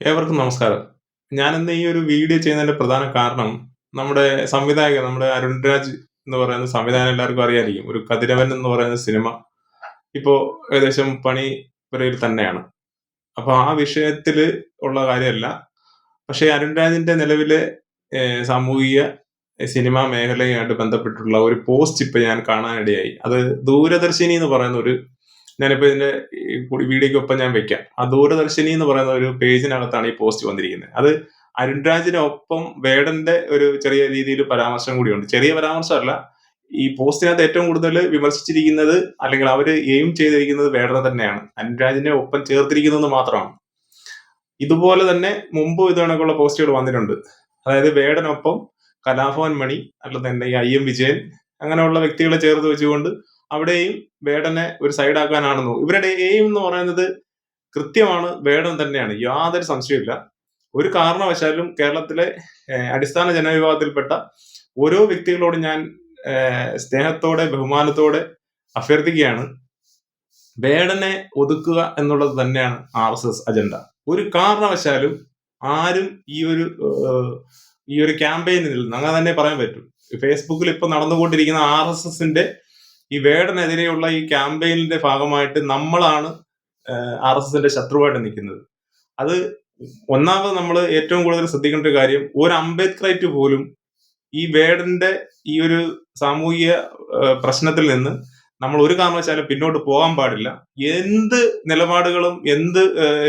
ഏവർക്കും നമസ്കാരം. ഞാൻ ഇന്ന് ഈ ഒരു വീഡിയോ ചെയ്യുന്നതിന്റെ പ്രധാന കാരണം നമ്മുടെ സംവിധായകൻ നമ്മുടെ അരുൺ രാജ് എന്ന് പറയുന്ന സംവിധാനം എല്ലാവർക്കും അറിയായിരിക്കും. ഒരു കതിരവൻ എന്ന് പറയുന്ന സിനിമ ഇപ്പോ ഏകദേശം പണി വരയിൽ തന്നെയാണ്. അപ്പൊ ആ വിഷയത്തിൽ ഉള്ള കാര്യമല്ല. പക്ഷെ അരുൺ രാജിന്റെ നിലവിലെ സാമൂഹിക സിനിമാ മേഖലയുമായിട്ട് ബന്ധപ്പെട്ടിട്ടുള്ള ഒരു പോസ്റ്റ് ഇപ്പൊ ഞാൻ കാണാനിടയായി. അത് ദൂരദർശിനി എന്ന് പറയുന്ന ഒരു ഞാനിപ്പോ ഇതിന്റെ ഈ ഒപ്പം ഞാൻ വെക്കാം. ആ ദൂരദർശിനി എന്ന് പറയുന്ന ഒരു പേജിനകത്താണ് ഈ പോസ്റ്റ് വന്നിരിക്കുന്നത്. അത് അരുൺരാജിനൊപ്പം വേടന്റെ ഒരു ചെറിയ രീതിയിൽ പരാമർശം കൂടിയുണ്ട്. ചെറിയ പരാമർശമല്ല ഈ പോസ്റ്റിനകത്ത് ഏറ്റവും കൂടുതൽ വിമർശിച്ചിരിക്കുന്നത് അല്ലെങ്കിൽ അവർ എയിം ചെയ്തിരിക്കുന്നത് വേടനെ തന്നെയാണ്. അനുരാജിനെ ഒപ്പം ചേർത്തിരിക്കുന്നത് മാത്രമാണ്. ഇതുപോലെ തന്നെ മുമ്പ് ഇത് കണക്കുള്ള പോസ്റ്റുകൾ വന്നിട്ടുണ്ട്. അതായത് വേടനൊപ്പം കലാഭവൻ മണി അല്ലെന്നുണ്ടെങ്കിൽ ഐ എം വിജയൻ അങ്ങനെയുള്ള വ്യക്തികളെ ചേർത്ത് വെച്ചുകൊണ്ട് അവിടെയും വേടനെ ഒരു സൈഡാക്കാനാണെന്നോ ഇവരുടെ എയിം എന്ന് പറയുന്നത് കൃത്യമാണ് വേടൻ തന്നെയാണ്. യാതൊരു സംശയമില്ല ഒരു കാരണവശാലും കേരളത്തിലെ അടിസ്ഥാന ജനവിഭാഗത്തിൽപ്പെട്ട ഓരോ വ്യക്തികളോട് ഞാൻ സ്നേഹത്തോടെ ബഹുമാനത്തോടെ അഭ്യർത്ഥിക്കുകയാണ്. വേടനെ ഒതുക്കുക എന്നുള്ളത് തന്നെയാണ് ആർ എസ് എസ് അജണ്ട ഒരു കാരണവശാലും ആരും ഈ ഒരു ഈ ഒരു ക്യാമ്പയിനിൽ അങ്ങനെ തന്നെ പറയാൻ പറ്റും. ഫേസ്ബുക്കിൽ ഇപ്പൊ നടന്നുകൊണ്ടിരിക്കുന്ന ആർ എസ് എസിന്റെ ഈ വേടനെതിരെയുള്ള ഈ ക്യാമ്പയിനിന്റെ ഭാഗമായിട്ട് നമ്മളാണ് ആർ എസ് എസിന്റെ ശത്രുവായിട്ട് നിൽക്കുന്നത്. അത് ഒന്നാമത് നമ്മൾ ഏറ്റവും കൂടുതൽ ശ്രദ്ധിക്കേണ്ട ഒരു കാര്യം ഒരു അംബേദ്കറൈറ്റ് പോലും ഈ വേടന്റെ ഈ ഒരു സാമൂഹിക പ്രശ്നത്തിൽ നിന്ന് നമ്മൾ ഒരു കാരണവശാലും പിന്നോട്ട് പോകാൻ പാടില്ല. എന്ത് നിലപാടുകളും എന്ത്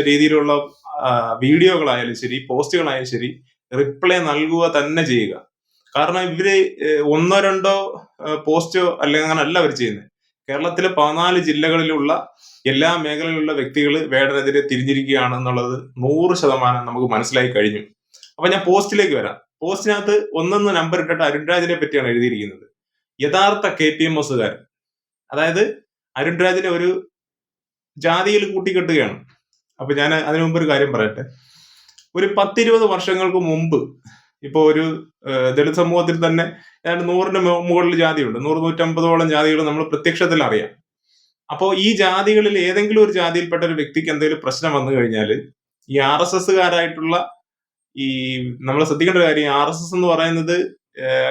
രീതിയിലുള്ള വീഡിയോകളായാലും ശരി പോസ്റ്റുകളായാലും ശരി റിപ്ലൈ നൽകുക തന്നെ ചെയ്യുക. കാരണം ഇവർ ഒന്നോ രണ്ടോ പോസ്റ്റോ അല്ലെങ്കിൽ അങ്ങനെ അല്ല അവർ ചെയ്യുന്നത് കേരളത്തിലെ പതിനാല് ജില്ലകളിലുള്ള എല്ലാ മേഖലയിലുള്ള വ്യക്തികൾ വേടനെതിരെ തിരിഞ്ഞിരിക്കുകയാണ് എന്നുള്ളത് നൂറ് ശതമാനം നമുക്ക് മനസ്സിലായി കഴിഞ്ഞു. അപ്പൊ ഞാൻ പോസ്റ്റിലേക്ക് വരാം. പോസ്റ്റിനകത്ത് ഒന്നൊന്ന് നമ്പർ ഇട്ടിട്ട് അരുൺരാജിനെ പറ്റിയാണ് എഴുതിയിരിക്കുന്നത്. യഥാർത്ഥ കെ പി എം എസുകാരൻ അതായത് അരുൺരാജിനെ ഒരു ജാതിയിൽ കൂട്ടിക്കെട്ടുകയാണ്. അപ്പൊ ഞാൻ അതിനു മുമ്പ് ഒരു കാര്യം പറയട്ടെ. ഒരു പത്തിരുപത് വർഷങ്ങൾക്ക് മുമ്പ് ഇപ്പൊ ഒരു ദളിത് സമൂഹത്തിൽ തന്നെ ഏതാണ്ട് നൂറിന് മുകളിൽ ജാതിയുണ്ട് നൂറ് നൂറ്റമ്പതോളം ജാതികൾ നമ്മൾ പ്രത്യക്ഷത്തിൽ അറിയാം. അപ്പോൾ ഈ ജാതികളിൽ ഏതെങ്കിലും ഒരു ജാതിയിൽപ്പെട്ട ഒരു വ്യക്തിക്ക് എന്തെങ്കിലും പ്രശ്നം വന്നു കഴിഞ്ഞാൽ ഈ ആർ എസ് എസ്സുകാരായിട്ടുള്ള ഈ നമ്മൾ ശ്രദ്ധിക്കേണ്ട ഒരു കാര്യം ആർ എസ് എസ് എന്ന് പറയുന്നത്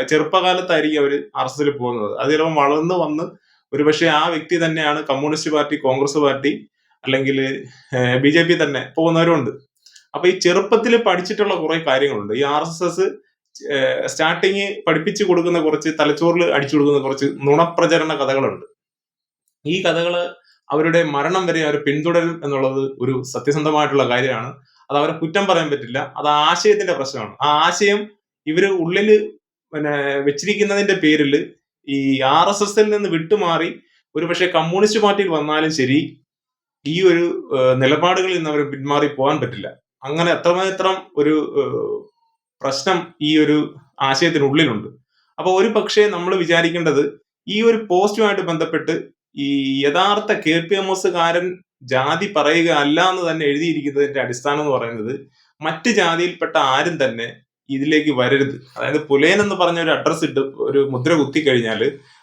ചെറുപ്പകാലത്തായിരിക്കും അവർ ആർ എസ് എസിൽ പോകുന്നത്. അത് ചിലപ്പോൾ വളർന്നു വന്ന് ഒരുപക്ഷെ ആ വ്യക്തി തന്നെയാണ് കമ്മ്യൂണിസ്റ്റ് പാർട്ടി കോൺഗ്രസ് പാർട്ടി അല്ലെങ്കിൽ ബി ജെ പി തന്നെ പോകുന്നവരുണ്ട്. അപ്പൊ ഈ ചെറുപ്പത്തിൽ പഠിച്ചിട്ടുള്ള കുറെ കാര്യങ്ങളുണ്ട്. ഈ ആർ എസ് എസ് സ്റ്റാർട്ടിങ് പഠിപ്പിച്ചു കൊടുക്കുന്ന കുറച്ച് തലച്ചോറിൽ അടിച്ചു കൊടുക്കുന്ന കുറച്ച് നുണപ്രചരണ കഥകളുണ്ട്. ഈ കഥകൾ അവരുടെ മരണം വരെ അവർ പിന്തുടരും എന്നുള്ളത് ഒരു സത്യസന്ധമായിട്ടുള്ള കാര്യമാണ്. അത് അവരെ കുറ്റം പറയാൻ പറ്റില്ല. അത് ആശയത്തിന്റെ പ്രശ്നമാണ്. ആ ആശയം ഇവർ ഉള്ളിൽ പിന്നെ വെച്ചിരിക്കുന്നതിന്റെ പേരിൽ ഈ ആർ എസ് എസിൽ നിന്ന് വിട്ടുമാറി ഒരുപക്ഷെ കമ്മ്യൂണിസ്റ്റ് പാർട്ടിയിൽ വന്നാലും ശരി ഈ ഒരു നിലപാടുകളിൽ നിന്ന് അവർ പിന്മാറി പോകാൻ പറ്റില്ല. അങ്ങനെ എത്രമാത്രം ഒരു പ്രശ്നം ഈ ഒരു ആശയത്തിനുള്ളിലുണ്ട്. അപ്പോൾ ഒരു പക്ഷേ നമ്മൾ വിചാരിക്കേണ്ടത് ഈ ഒരു പോസ്റ്റുമായിട്ട് ബന്ധപ്പെട്ട് ഈ യഥാർത്ഥ കെ പി എം എസ് കാരൻ ജാതി പറയുക അല്ല എന്ന് തന്നെ എഴുതിയിരിക്കുന്നതിന്റെ അടിസ്ഥാനം എന്ന് പറയുന്നത് മറ്റ് ജാതിയിൽപ്പെട്ട ആരും തന്നെ ഇതിലേക്ക് വരരുത്. അതായത് പുലയൻ എന്ന് പറഞ്ഞ ഒരു അഡ്രസ് ഇട്ട് ഒരു മുദ്ര കുത്തി കഴിഞ്ഞാൽ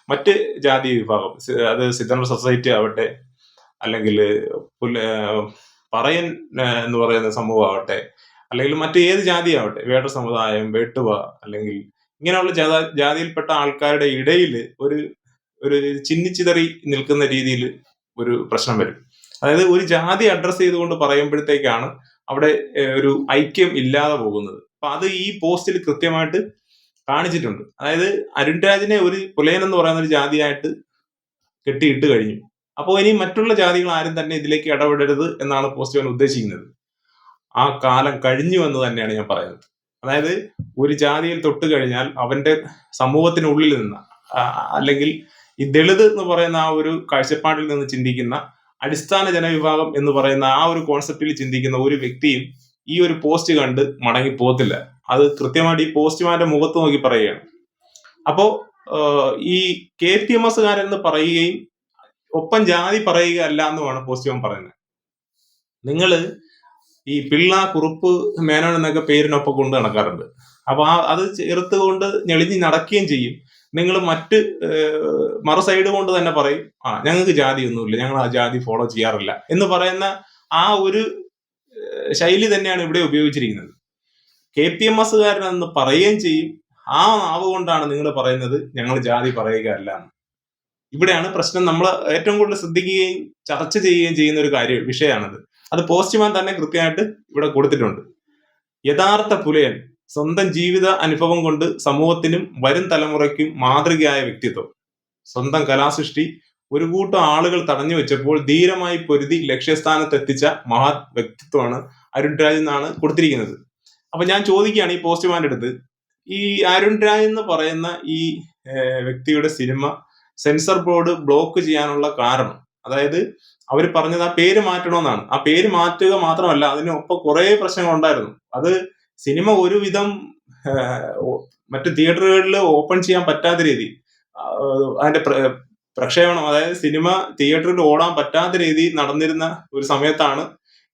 മറ്റ് ജാതി വിഭാഗം അത് സിദ്ധർണ സൊസൈറ്റി ആവട്ടെ അല്ലെങ്കിൽ പറയൻ എന്ന് പറയുന്ന സമൂഹമാവട്ടെ അല്ലെങ്കിൽ മറ്റു ഏത് ജാതി ആവട്ടെ വേട്ട സമുദായം വേട്ടുവ അല്ലെങ്കിൽ ഇങ്ങനെയുള്ള ജാത- ജാതിയിൽപ്പെട്ട ആൾക്കാരുടെ ഇടയിൽ ഒരു ഒരു ചിന്നിച്ചിതറി നിൽക്കുന്ന രീതിയിൽ ഒരു പ്രശ്നം വരും. അതായത് ഒരു ജാതി അഡ്രസ്സ് ചെയ്തുകൊണ്ട് പറയുമ്പോഴത്തേക്കാണ് അവിടെ ഒരു ഐക്യം ഇല്ലാതെ പോകുന്നത്. അപ്പൊ അത് ഈ പോസ്റ്റിൽ കൃത്യമായിട്ട് കാണിച്ചിട്ടുണ്ട്. അതായത് അരുൺരാജിനെ ഒരു പുലയൻ എന്ന് പറയുന്ന ഒരു ജാതിയായിട്ട് കെട്ടിയിട്ട് കഴിഞ്ഞു. അപ്പോൾ ഇനി മറ്റുള്ള ജാതികൾ ആരും തന്നെ ഇതിലേക്ക് ഇടപെടരുത് എന്നാണ് പോസ്റ്റ് ഞാൻ ഉദ്ദേശിക്കുന്നത്. ആ കാലം കഴിഞ്ഞു എന്ന് തന്നെയാണ് ഞാൻ പറയുന്നത്. അതായത് ഒരു ജാതിയിൽ തൊട്ട് കഴിഞ്ഞാൽ അവന്റെ സമൂഹത്തിനുള്ളിൽ നിന്ന് അല്ലെങ്കിൽ ഈ ദളിത് എന്ന് പറയുന്ന ആ ഒരു കാഴ്ചപ്പാടിൽ നിന്ന് ചിന്തിക്കുന്ന അടിസ്ഥാന ജനവിഭാഗം എന്ന് പറയുന്ന ആ ഒരു കോൺസെപ്റ്റിൽ ചിന്തിക്കുന്ന ഒരു വ്യക്തിയും ഈ ഒരു പോസ്റ്റ് കണ്ട് മടങ്ങി പോകത്തില്ല അത് കൃത്യമായിട്ട് ഈ പോസ്റ്റ്മാന്റെ മുഖത്ത് നോക്കി പറയുകയാണ്. അപ്പോ ഈ കെ ടി എം എസ് കാരെന്ന് പറയുകയും ഒപ്പം ജാതി പറയുക അല്ല എന്നുമാണ് പോസ്റ്റ്മാൻ പറയുന്നത്. നിങ്ങൾ ഈ പിള്ള കുറുപ്പ് മേനോൻ എന്നൊക്കെ പേരിനൊപ്പം കൊണ്ട് നടക്കാറുണ്ട്. അപ്പൊ ആ അത് ചേർത്ത് കൊണ്ട് ഞെളിഞ്ഞ് നടക്കുകയും ചെയ്യും. നിങ്ങൾ മറ്റ് മറു സൈഡ് കൊണ്ട് തന്നെ പറയും ആ ഞങ്ങൾക്ക് ജാതി ഒന്നുമില്ല ഞങ്ങൾ ആ ജാതി ഫോളോ ചെയ്യാറില്ല എന്ന് പറയുന്ന ആ ഒരു ശൈലി തന്നെയാണ് ഇവിടെ ഉപയോഗിച്ചിരിക്കുന്നത്. കെ പി എം എസ്സുകാരനെന്ന് പറയുകയും ചെയ്യും ആ നാവ് കൊണ്ടാണ് നിങ്ങൾ പറയുന്നത് ഞങ്ങൾ ജാതി പറയുകയല്ല എന്ന്. ഇവിടെയാണ് പ്രശ്നം നമ്മൾ ഏറ്റവും കൂടുതൽ ശ്രദ്ധിക്കുകയും ചർച്ച ചെയ്യുകയും ചെയ്യുന്ന ഒരു കാര്യം വിഷയമാണത്. അത് പോസ്റ്റ്മാൻ തന്നെ കൃത്യമായിട്ട് ഇവിടെ കൊടുത്തിട്ടുണ്ട്. യഥാർത്ഥ പുലയൻ സ്വന്തം ജീവിത അനുഭവം കൊണ്ട് സമൂഹത്തിനും വരും തലമുറയ്ക്കും മാതൃകയായ വ്യക്തിത്വം. സ്വന്തം കലാസൃഷ്ടി ഒരു കൂട്ടം ആളുകൾ തടഞ്ഞു വെച്ചപ്പോൾ ധീരമായി പൊരുതി ലക്ഷ്യസ്ഥാനത്ത് എത്തിച്ച മഹത് വ്യക്തിത്വമാണ് അരുൺ രാജ് എന്നാണ് കൊടുത്തിരിക്കുന്നത്. അപ്പൊ ഞാൻ ചോദിക്കുകയാണ് ഈ പോസ്റ്റ്മാന്റെ അടുത്ത്. ഈ അരുൺ രാജ് എന്ന് പറയുന്ന ഈ വ്യക്തിയുടെ സിനിമ സെൻസർ ബോർഡ് ബ്ലോക്ക് ചെയ്യാനുള്ള കാരണം. അതായത് അവർ പറഞ്ഞത് ആ പേര് മാറ്റണമെന്നാണ് ആ പേര് മാറ്റുക മാത്രമല്ല അതിനൊപ്പം കുറെ പ്രശ്നങ്ങൾ ഉണ്ടായിരുന്നു. അത് സിനിമ ഒരുവിധം മറ്റു തിയേറ്ററുകളിൽ ഓപ്പൺ ചെയ്യാൻ പറ്റാത്ത രീതി. അതിന്റെ പ്രക്ഷേപണം അതായത് സിനിമ തിയേറ്ററിൽ ഓടാൻ പറ്റാത്ത രീതി നടന്നിരുന്ന ഒരു സമയത്താണ്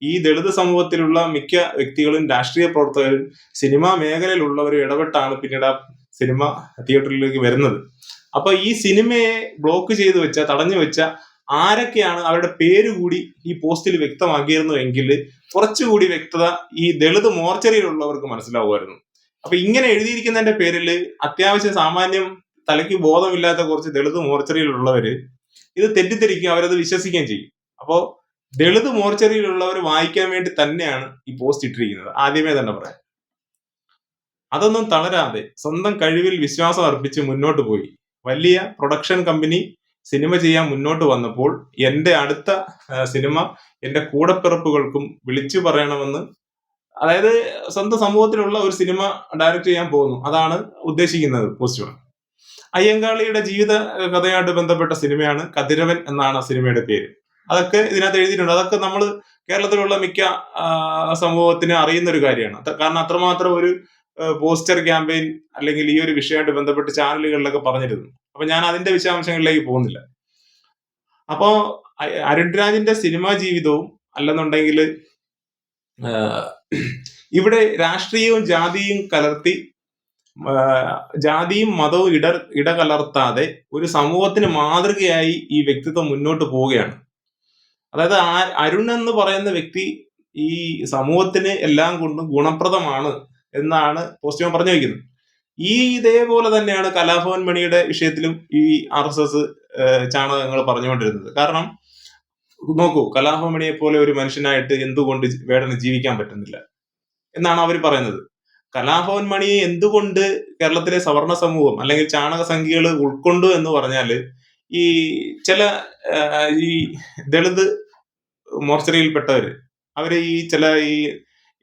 ഈ ദളിത് സമൂഹത്തിലുള്ള മിക്ക വ്യക്തികളും രാഷ്ട്രീയ പ്രവർത്തകരും സിനിമാ മേഖലയിലുള്ളവരും ഇടപെട്ടാണ് പിന്നീട് ആ സിനിമ തിയേറ്ററിലേക്ക് വരുന്നത്. അപ്പൊ ഈ സിനിമയെ ബ്ലോക്ക് ചെയ്തു വെച്ച തടഞ്ഞു വെച്ച ആരൊക്കെയാണ് അവരുടെ പേര് കൂടി ഈ പോസ്റ്റിൽ വ്യക്തമാക്കിയിരുന്നു എങ്കിൽ കുറച്ചുകൂടി വ്യക്തത ഈ ദളിത് മോർച്ചറിയിലുള്ളവർക്ക് മനസ്സിലാവുമായിരുന്നു. അപ്പൊ ഇങ്ങനെ എഴുതിയിരിക്കുന്നതിന്റെ പേരിൽ അത്യാവശ്യം സാമാന്യം തലയ്ക്ക് ബോധമില്ലാത്ത കുറച്ച് ദളിത് മോർച്ചറിയിലുള്ളവര് ഇത് തെറ്റിദ്ധരിക്കും അവരത് വിശ്വസിക്കുകയും ചെയ്യും. അപ്പോ ദളിത് മോർച്ചറിയിലുള്ളവർ വായിക്കാൻ വേണ്ടി തന്നെയാണ് ഈ പോസ്റ്റ് ഇട്ടിരിക്കുന്നത്. ആദ്യമേ തന്നെ പറയാം. അതൊന്നും തളരാതെ സ്വന്തം കഴിവിൽ വിശ്വാസം അർപ്പിച്ച് മുന്നോട്ട് പോയി. വലിയ പ്രൊഡക്ഷൻ കമ്പനി സിനിമ ചെയ്യാൻ മുന്നോട്ട് വന്നപ്പോൾ എന്റെ അടുത്ത സിനിമ എന്റെ കൂടപ്പിറപ്പുകൾക്കും വിളിച്ചു പറയണമെന്ന് അതായത് സ്വന്തം സമൂഹത്തിലുള്ള ഒരു സിനിമ ഡയറക്റ്റ് ചെയ്യാൻ പോകുന്നു. അതാണ് ഉദ്ദേശിക്കുന്നത് പോസ്റ്റ് അയ്യങ്കാളിയുടെ ജീവിത കഥയായിട്ട് ബന്ധപ്പെട്ട സിനിമയാണ് കതിരവൻ എന്നാണ് ആ സിനിമയുടെ പേര്. അതൊക്കെ ഇതിനകത്ത് എഴുതിയിട്ടുണ്ട്. അതൊക്കെ നമ്മൾ കേരളത്തിലുള്ള മിക്ക സമൂഹത്തിന് അറിയുന്ന ഒരു കാര്യമാണ്. കാരണം അത്രമാത്രം ഒരു പോസ്റ്റർ ക്യാമ്പയിൻ അല്ലെങ്കിൽ ഈ ഒരു വിഷയമായിട്ട് ബന്ധപ്പെട്ട് ചാനലുകളിലൊക്കെ പറഞ്ഞിരുന്നു. അപ്പൊ ഞാൻ അതിന്റെ വിശദാംശങ്ങളിലേക്ക് പോകുന്നില്ല. അപ്പോ അരുൺ അരുൺരാജിന്റെ സിനിമാ ജീവിതവും അല്ലെന്നുണ്ടെങ്കിൽ ഇവിടെ രാഷ്ട്രീയവും ജാതിയും കലർത്തി ജാതിയും മതവും ഇട ഇടകലർത്താതെ ഒരു സമൂഹത്തിന് മാതൃകയായി ഈ വ്യക്തിത്വം മുന്നോട്ട് പോവുകയാണ്. അതായത് അരുൺ എന്ന് പറയുന്ന വ്യക്തി ഈ സമൂഹത്തിന് എല്ലാം കൊണ്ടും ഗുണപ്രദമാണ് എന്നാണ് പോസ്റ്റ്മാൻ പറഞ്ഞു വയ്ക്കുന്നത് ഈ ഇതേപോലെ തന്നെയാണ് കലാഭവൻ മണിയുടെ വിഷയത്തിലും ഈ ആർ എസ് എസ് ചാണകങ്ങൾ പറഞ്ഞുകൊണ്ടിരുന്നത്. കാരണം നോക്കൂ കലാഭവൻ മണിയെ പോലെ ഒരു മനുഷ്യനായിട്ട് എന്തുകൊണ്ട് വേടന് ജീവിക്കാൻ പറ്റുന്നില്ല? എന്നാണ് അവർ പറയുന്നത്. കലാഭവൻ മണിയെ എന്തുകൊണ്ട് കേരളത്തിലെ സവർണ സമൂഹം അല്ലെങ്കിൽ ചാണക സംഖ്യകൾ ഉൾക്കൊണ്ടു എന്ന് പറഞ്ഞാൽ ഈ ചില ഈ ദളിത് മോർച്ചറിയിൽപ്പെട്ടവര് അവർ ഈ ചില ഈ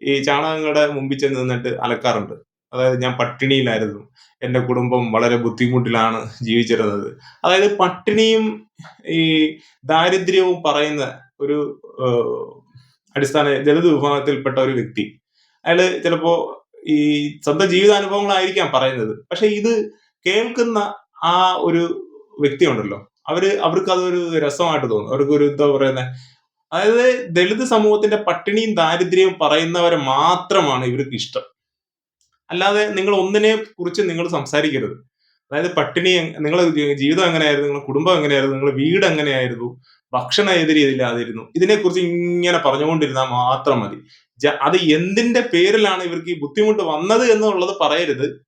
ഈ ചാണകങ്ങളുടെ മുമ്പിൽ ചെന്ന് നിന്നിട്ട് അലക്കാറുണ്ട്. അതായത് ഞാൻ പട്ടിണിയിലായിരുന്നു. എന്റെ കുടുംബം വളരെ ബുദ്ധിമുട്ടിലാണ് ജീവിച്ചിരുന്നത്. അതായത് പട്ടിണിയും ഈ ദാരിദ്ര്യവും പറയുന്ന ഒരു അടിസ്ഥാന ദളിത് വിഭാഗത്തിൽപ്പെട്ട ഒരു വ്യക്തി. അയാൾ ചിലപ്പോ ഈ സ്വന്തം ജീവിതാനുഭവങ്ങളായിരിക്കാം പറയുന്നത്. പക്ഷെ ഇത് കേൾക്കുന്ന ആ ഒരു വ്യക്തി ഉണ്ടല്ലോ അവർ അവർക്ക് അതൊരു രസമായിട്ട് തോന്നും. അവർക്ക് ഒരു എന്താ പറയുന്നത് അതായത് ദളിത് സമൂഹത്തിന്റെ പട്ടിണിയും ദാരിദ്ര്യവും പറയുന്നവരെ മാത്രമാണ് ഇവർക്ക് ഇഷ്ടം. അല്ലാതെ നിങ്ങൾ ഒന്നിനെ കുറിച്ച് നിങ്ങൾ സംസാരിക്കരുത്. അതായത് പട്ടിണി നിങ്ങളുടെ ജീവിതം എങ്ങനെയായിരുന്നു? നിങ്ങളുടെ കുടുംബം എങ്ങനെയായിരുന്നു? നിങ്ങളുടെ വീട് എങ്ങനെയായിരുന്നു? ഭക്ഷണം ഏത് ഇതിനെക്കുറിച്ച് ഇങ്ങനെ പറഞ്ഞുകൊണ്ടിരുന്നാൽ മാത്രം മതി. അത് എന്തിന്റെ പേരിലാണ് ഇവർക്ക് ഈ ബുദ്ധിമുട്ട് വന്നത് എന്നുള്ളത് പറയരുത്.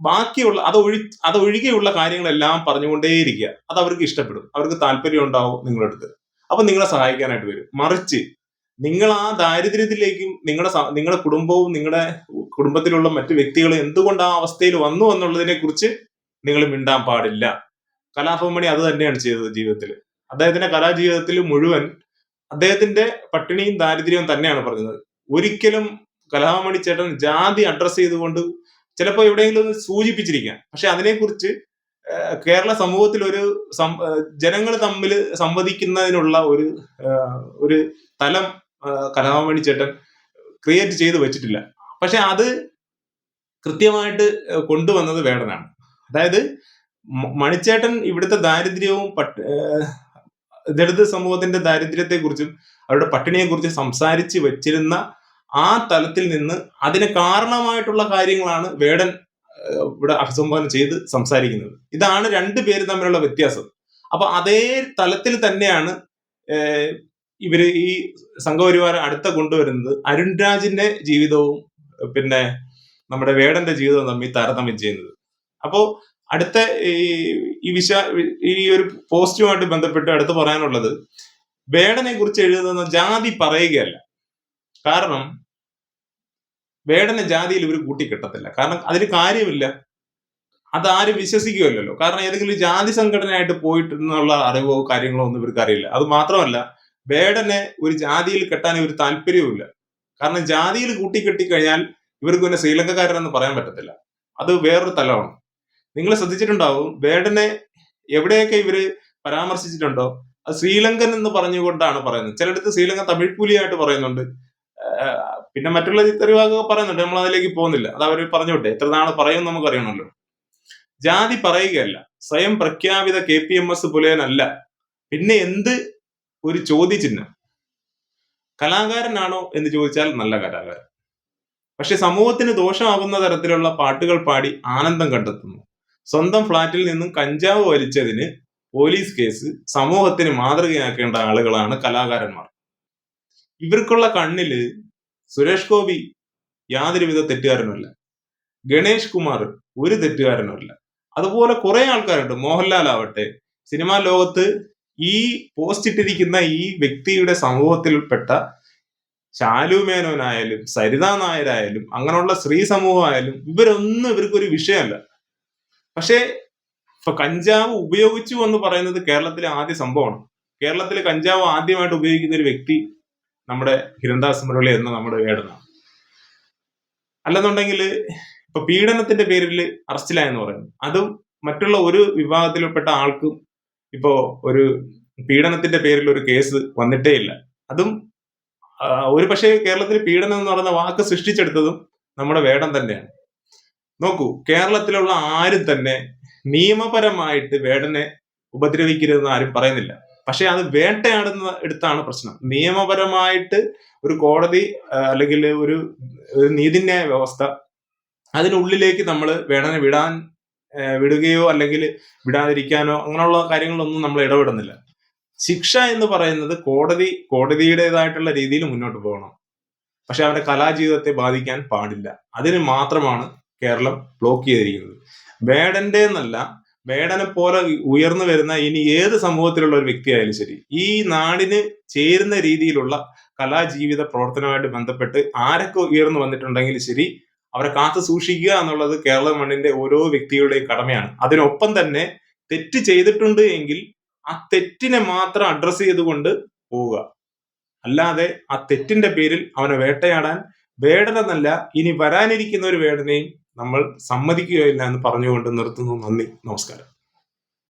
ബാക്കിയുള്ള അത് ഒഴി അത് ഒഴികെയുള്ള കാര്യങ്ങളെല്ലാം പറഞ്ഞുകൊണ്ടേയിരിക്കുക. അത് അവർക്ക് ഇഷ്ടപ്പെടും. അവർക്ക് താല്പര്യം ഉണ്ടാവും നിങ്ങളുടെ അടുത്ത് അപ്പൊ നിങ്ങളെ സഹായിക്കാനായിട്ട് വരും. മറിച്ച് നിങ്ങൾ ആ ദാരിദ്ര്യത്തിലേക്കും നിങ്ങളുടെ നിങ്ങളുടെ കുടുംബവും നിങ്ങളുടെ കുടുംബത്തിലുള്ള മറ്റു വ്യക്തികളും എന്തുകൊണ്ട് ആ അവസ്ഥയിൽ വന്നു എന്നുള്ളതിനെ കുറിച്ച് നിങ്ങൾ മിണ്ടാൻ പാടില്ല. കലാഭവമണി അത് തന്നെയാണ് ചെയ്തത് ജീവിതത്തിൽ. അദ്ദേഹത്തിന്റെ കലാജീവിതത്തിൽ മുഴുവൻ അദ്ദേഹത്തിന്റെ പട്ടിണിയും ദാരിദ്ര്യവും തന്നെയാണ് പറഞ്ഞത്. ഒരിക്കലും കലാഭവമണി ചേട്ടൻ ജാതി അഡ്രസ് ചെയ്തുകൊണ്ട് ചിലപ്പോൾ എവിടെയെങ്കിലും സൂചിപ്പിച്ചിരിക്കാം. പക്ഷെ അതിനെക്കുറിച്ച് കേരള സമൂഹത്തിൽ ഒരു ജനങ്ങൾ തമ്മിൽ സംവദിക്കുന്നതിനുള്ള ഒരു ഒരു തലം കലാമണി ചേട്ടൻ ക്രിയേറ്റ് ചെയ്ത് വെച്ചിട്ടില്ല. പക്ഷെ അത് കൃത്യമായിട്ട് കൊണ്ടുവന്നത് വേടനാണ്. അതായത് മണിച്ചേട്ടൻ ഇവിടുത്തെ ദാരിദ്ര്യവും ദളിത് സമൂഹത്തിന്റെ ദാരിദ്ര്യത്തെ കുറിച്ചും അവരുടെ പട്ടിണിയെ കുറിച്ച് സംസാരിച്ച് വെച്ചിരുന്ന ആ തലത്തിൽ നിന്ന് അതിന് കാരണമായിട്ടുള്ള കാര്യങ്ങളാണ് വേടൻ ഇവിടെ അഭിസംബോധന ചെയ്ത് സംസാരിക്കുന്നത്. ഇതാണ് രണ്ടു പേര് തമ്മിലുള്ള വ്യത്യാസം. അപ്പൊ അതേ തലത്തിൽ തന്നെയാണ് ഇവർ ഈ സംഘപരിവാരം അടുത്ത കൊണ്ടുവരുന്നത്. അരുൺ രാജിന്റെ ജീവിതവും പിന്നെ നമ്മുടെ വേടന്റെ ജീവിതവും തമ്മിൽ താരതമ്യം ചെയ്യുന്നത്. അപ്പോ അടുത്ത ഈ ഈ വിശ ഈ ഒരു പോസ്റ്റുമായിട്ട് ബന്ധപ്പെട്ട് അടുത്ത് പറയാനുള്ളത് വേടനെ കുറിച്ച് എഴുതുന്ന ജാതി പറയുകയല്ല. കാരണം വേടനെ ജാതിയിൽ ഇവർ കൂട്ടിക്കെട്ടത്തില്ല. കാരണം അതിന് കാര്യമില്ല. അതാരും വിശ്വസിക്കുമല്ലോ കാരണം ഏതെങ്കിലും ജാതി സംഘടനയായിട്ട് പോയിട്ടുള്ള അറിവോ കാര്യങ്ങളോ ഒന്നും ഇവർക്ക് അറിയില്ല. അത് മാത്രമല്ല വേടനെ ഒരു ജാതിയിൽ കെട്ടാൻ ഇവർ താല്പര്യവുമില്ല. കാരണം ജാതിയിൽ കൂട്ടിക്കെട്ടി കഴിഞ്ഞാൽ ഇവർക്ക് പിന്നെ ശ്രീലങ്കക്കാരനെന്ന് പറയാൻ പറ്റത്തില്ല. അത് വേറൊരു തലമാണ്. നിങ്ങൾ ശ്രദ്ധിച്ചിട്ടുണ്ടാവും വേടനെ എവിടെയൊക്കെ ഇവർ പരാമർശിച്ചിട്ടുണ്ടോ? അത് ശ്രീലങ്കൻ എന്ന് പറഞ്ഞുകൊണ്ടാണ് പറയുന്നത്. ചിലടത്ത് ശ്രീലങ്ക തമിഴ് പുലിയായിട്ട് പറയുന്നുണ്ട്. പിന്നെ മറ്റുള്ള തെരുവാകൊക്കെ പറയുന്നുണ്ട് നമ്മൾ അതിലേക്ക് പോകുന്നില്ല. അത് അവർ പറഞ്ഞോട്ടെ എത്ര നാൾ പറയും നമുക്ക് അറിയണമല്ലോ. ജാതി പറയുകയല്ല. സ്വയം പ്രഖ്യാപിത കെ പി എം എസ് പുലയനല്ല. പിന്നെ എന്ത് ഒരു ചോദ്യചിഹ്നം? കലാകാരനാണോ എന്ന് ചോദിച്ചാൽ നല്ല കലാകാരൻ. പക്ഷെ സമൂഹത്തിന് ദോഷമാകുന്ന തരത്തിലുള്ള പാട്ടുകൾ പാടി ആനന്ദം കണ്ടെത്തുന്നു. സ്വന്തം ഫ്ളാറ്റിൽ നിന്നും കഞ്ചാവ് വലിച്ചതിന് പോലീസ് കേസ് സമൂഹത്തിന് മാതൃകയാക്കേണ്ട ആളുകളാണ് കലാകാരന്മാർ. ഇവർക്കുള്ള കണ്ണിൽ സുരേഷ് ഗോപി യാതൊരുവിധ തെറ്റുകാരനുമല്ല. ഗണേഷ് കുമാർ ഒരു തെറ്റുകാരനുമല്ല. അതുപോലെ കുറെ ആൾക്കാരുണ്ട്. മോഹൻലാൽ ആവട്ടെ സിനിമാ ലോകത്ത് ഈ പോസ്റ്റ് ഇട്ടിരിക്കുന്ന ഈ വ്യക്തിയുടെ സമൂഹത്തിൽപ്പെട്ട ശാലു മേനോനായാലും സരിത നായരായാലും അങ്ങനെയുള്ള സ്ത്രീ സമൂഹമായാലും ഇവരൊന്നും ഇവർക്കൊരു വിഷയമല്ല. പക്ഷേ ഇപ്പൊ കഞ്ചാവ് ഉപയോഗിച്ചു എന്ന് പറയുന്നത് കേരളത്തിലെ ആദ്യ സംഭവമാണ്. കേരളത്തിലെ കഞ്ചാവ് ആദ്യമായിട്ട് ഉപയോഗിക്കുന്ന ഒരു വ്യക്തി നമ്മുടെ ഹിരൺദാസ് മുരളി എന്ന നമ്മുടെ വേടനാണ് അല്ലെന്നുണ്ടെങ്കിൽ ഇപ്പൊ പീഡനത്തിന്റെ പേരിൽ അറസ്റ്റിലായെന്ന് പറയുന്നു. അതും മറ്റുള്ള ഒരു വിഭാഗത്തിൽപ്പെട്ട ആൾക്കും ഇപ്പോ ഒരു പീഡനത്തിന്റെ പേരിൽ ഒരു കേസ് വന്നിട്ടേ ഇല്ല. അതും ഒരു പക്ഷേ കേരളത്തിൽ പീഡനം എന്ന് പറയുന്ന വാക്ക് സൃഷ്ടിച്ചെടുത്തതും നമ്മുടെ വേടം തന്നെയാണ്. നോക്കൂ കേരളത്തിലുള്ള ആരും തന്നെ നിയമപരമായിട്ട് വേടനെ ഉപദ്രവിക്കരുതെന്ന് ആരും പറയുന്നില്ല. പക്ഷെ അത് വേട്ടയാടുന്ന എടുത്താണ് പ്രശ്നം. നിയമപരമായിട്ട് ഒരു കോടതി അല്ലെങ്കിൽ ഒരു നീതിന്യായ വ്യവസ്ഥ അതിനുള്ളിലേക്ക് നമ്മൾ വേടനെ വിടാൻ വിടുകയോ അല്ലെങ്കിൽ വിടാതിരിക്കാനോ അങ്ങനെയുള്ള കാര്യങ്ങളൊന്നും നമ്മൾ ഇടപെടുന്നില്ല. ശിക്ഷ എന്ന് പറയുന്നത് കോടതി കോടതിയുടേതായിട്ടുള്ള രീതിയിൽ മുന്നോട്ട് പോകണം. പക്ഷെ അവരുടെ കലാജീവിതത്തെ ബാധിക്കാൻ പാടില്ല. അതിന് മാത്രമാണ് കേരളം ബ്ലോക്ക് ചെയ്തിരിക്കുന്നത്. വേടന്റെ എന്നല്ല വേടനെ പോലെ ഉയർന്നു വരുന്ന ഇനി ഏത് സമൂഹത്തിലുള്ള ഒരു വ്യക്തിയായാലും ശരി ഈ നാടിന് ചേരുന്ന രീതിയിലുള്ള കലാജീവിത പ്രവർത്തനവുമായിട്ട് ബന്ധപ്പെട്ട് ആരൊക്കെ ഉയർന്നു വന്നിട്ടുണ്ടെങ്കിൽ ശരി അവരെ കാത്തു സൂക്ഷിക്കുക എന്നുള്ളത് കേരള മണ്ണിന്റെ ഓരോ വ്യക്തികളുടെയും കടമയാണ്. അതിനൊപ്പം തന്നെ തെറ്റ് ചെയ്തിട്ടുണ്ട് എങ്കിൽ ആ തെറ്റിനെ മാത്രം അഡ്രസ്സ് ചെയ്തുകൊണ്ട് പോവുക. അല്ലാതെ ആ തെറ്റിന്റെ പേരിൽ അവനെ വേട്ടയാടാൻ വേടനെന്നല്ല ഇനി വരാനിരിക്കുന്ന ഒരു വേടനെയും നമ്മൾ സമ്മതിക്കുകയില്ല എന്ന് പറഞ്ഞുകൊണ്ട് നിർത്തുന്നു. നന്ദി. നമസ്കാരം.